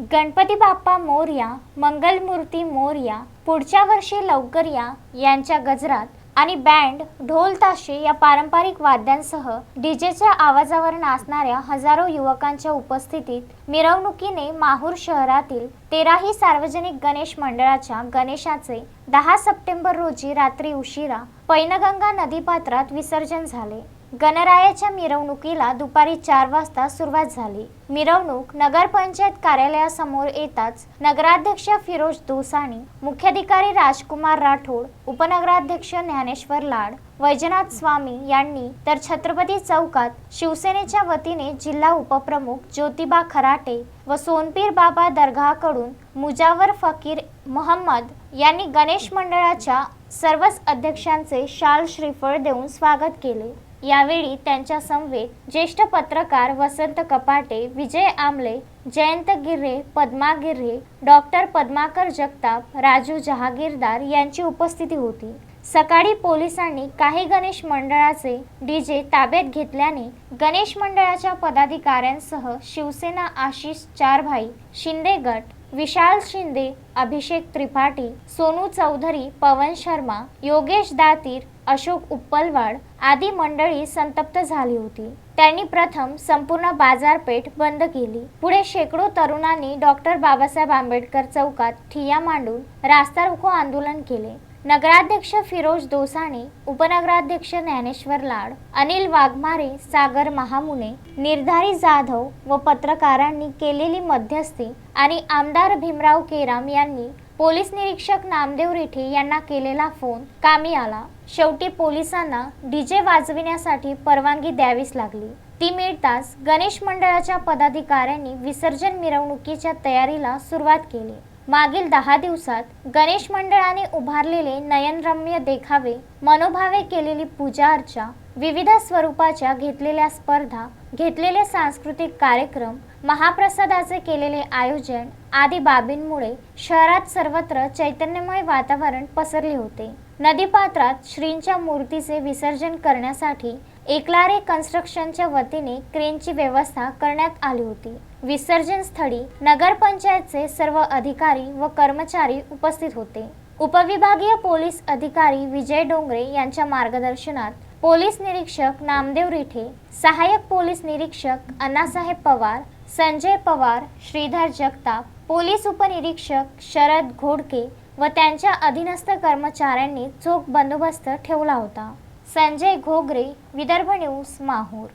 गणपती बाप्पा मोरया मंगलमूर्ती मोरया पुढच्या वर्षी लवकर या यांच्या गजरात आणि बँड ढोल ताशे या पारंपरिक वाद्यांसह डीजेच्या आवाजावर नाचणाऱ्या हजारो युवकांच्या उपस्थितीत मिरवणुकीने माहूर शहरातील तेराही सार्वजनिक गणेश मंडळाच्या गणेशाचे दहा सप्टेंबर रोजी रात्री उशिरा पैनगंगा नदीपात्रात विसर्जन झाले. गणरायाच्या मिरवणुकीला दुपारी चार वाजता सुरुवात झाली. मिरवणूक नगरपंचायत कार्यालयासमोर येताच नगराध्यक्ष फिरोज दोसाणी मुख्याधिकारी राजकुमार राठोड उपनगराध्यक्ष ज्ञानेश्वर लाड वैजनाथ स्वामी यांनी तर छत्रपती चौकात शिवसेनेच्या वतीने जिल्हा उपप्रमुख ज्योतिबा खराटे व सोनपीर बाबा दर्गाकडून मुजावर फकीर मोहम्मद यांनी गणेश मंडळाच्या सर्वच अध्यक्षांचे शाल श्रीफळ देऊन स्वागत केले. यावेळी त्यांच्या समवेत ज्येष्ठ पत्रकार वसंत कपाटे विजय आमले जयंत गिर्रे पद्मा गिर्हे डॉक्टर पद्माकर जगताप राजू जहागीरदार यांची उपस्थिती होती. सकाळी पोलिसांनी काही गणेश मंडळाचे डीजे ताब्यात घेतल्याने गणेश मंडळाच्या पदाधिकाऱ्यांसह शिवसेना आशिष चारभाई शिंदे गट विशाल शिंदे अभिषेक त्रिपाठी सोनू चौधरी पवन शर्मा योगेश दातीर अशोक उप्पलवाड आदी मंडळी संतप्त झाली होती. त्यांनी प्रथम संपूर्ण बाजारपेठ बंद केली. पुढे शेकडो तरुणांनी डॉक्टर बाबासाहेब आंबेडकर चौकात ठिय्या मांडून रास्ता रोको आंदोलन केले. नगराध्यक्ष फिरोज दोसाणी उपनगराध्यक्ष ज्ञानेश्वर लाड अनिल वाघमारे सागर महामुने निर्धारी जाधव व पत्रकारांनी केलेली मध्यस्थी आणि आमदार भीमराव केराम यांनी पोलीस निरीक्षक नामदेव रिठे यांना केलेला फोन कामी आला. शेवटी पोलिसांना डीजे वाजविण्यासाठी परवानगी द्यावीच लागली. ती मिळताच गणेश मंडळाच्या पदाधिकाऱ्यांनी विसर्जन मिरवणुकीच्या तयारीला सुरुवात केली. मागील दहा दिवसात गणेश मंडळाने उभारलेले नयनरम्य देखावे मनोभावे केलेली पूजा अर्चा विविध स्वरूपाच्या घेतलेल्या स्पर्धा घेतलेले सांस्कृतिक कार्यक्रम महाप्रसादाचे केलेले आयोजन आदी बाबींमुळे शहरात सर्वत्र चैतन्यमय वातावरण पसरले होते. नदीपात्रात श्रींच्या मूर्तीचे विसर्जन करण्यासाठी एकलारे कन्स्ट्रक्शनच्या वतीने क्रेनची व्यवस्था करण्यात आली होती. विसर्जन स्थळी नगरपंचायतचे सर्व अधिकारी व कर्मचारी उपस्थित होते. उपविभागीय पोलीस अधिकारी विजय डोंगरे यांच्या मार्गदर्शनात पोलीस निरीक्षक नामदेव रिठे सहाय्यक पोलीस निरीक्षक अण्णासाहेब पवार संजय पवार श्रीधर जगताप पोलीस उपनिरीक्षक शरद घोडके व त्यांच्या अधीनस्थ कर्मचाऱ्यांनी चोख बंदोबस्त ठेवला होता. संजय घोगरे विदर्भ न्यूज माहूर.